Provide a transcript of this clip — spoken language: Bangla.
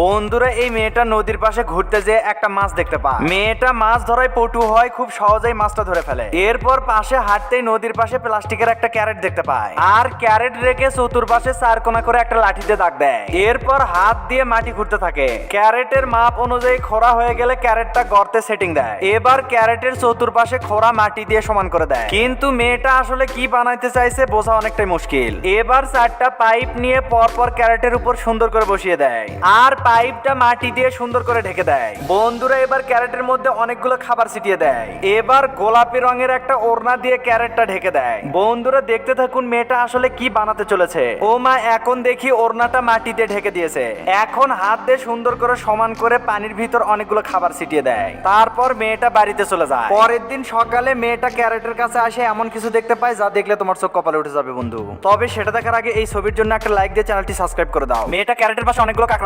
বন্ধুরা, এই মেয়েটা নদীর পাশে ঘুরতে যেয়ে একটা মাছ দেখতে পায়। মেয়েটা মাছ ধরায় পটু হয়, খুব সহজেই মাছটা ধরে ফেলে। এরপর পাশে হাঁটতেই নদীর পাশে প্লাস্টিকের একটা ক্যারেট দেখতে পায়। আর ক্যারেট রেখে চতুর্পাশে চার কোনা করে একটা লাঠিতে দাগ দেয়। এরপর হাত দিয়ে মাটি ঘুরতে থাকে। ক্যারেটের মাপ অনুযায়ী খোরা হয়ে গেলে ক্যারেটটা গর্তে সেটিং দেয়। এবার ক্যারেটের চতুর্পাশে খোরা মাটি দিয়ে সমান করে দেয়। কিন্তু মেয়েটা আসলে কি বানাইতে চাইছে বোঝা অনেকটাই মুশকিল। এবার চারটা পাইপ নিয়ে পরপর ক্যারেটের উপর সুন্দর করে বসিয়ে দেয়। আর পাইপটা মাটি দিয়ে সুন্দর করে ঢেকে দেয়। বন্ধুরা, এবার ক্যারেটের মধ্যে অনেকগুলো খাবার ছিটিয়ে দেয়। এবার গোলাপি রঙের একটা ওড়না দিয়ে ক্যারেটটা ঢেকে দেয়। বন্ধুরা, দেখতে থাকুন মেয়েটা আসলে কি বানাতে চলেছে। ও মা, এখন দেখি ওড়নাটা মাটিতে ঢেকে দিয়েছে। এখন হাত দিয়ে সুন্দর করে সমান করে পানির ভিতর অনেকগুলো খাবার ছিটিয়ে দেয়। তারপর মেয়েটা বাড়িতে চলে যায়। পরের দিন সকালে মেয়েটা ক্যারেটের কাছে আসে এমন কিছু দেখতে পায় যা দেখলে তোমার চোখ কপালে উঠে যাবে, বন্ধু। তবে সেটা দেখার আগে এই ছবির জন্য একটা লাইক দিয়ে চ্যানেলটি সাবস্ক্রাইব করে দাও। মেয়েটা ক্যারেটের পাশে অনেকগুলো কাঁকড়া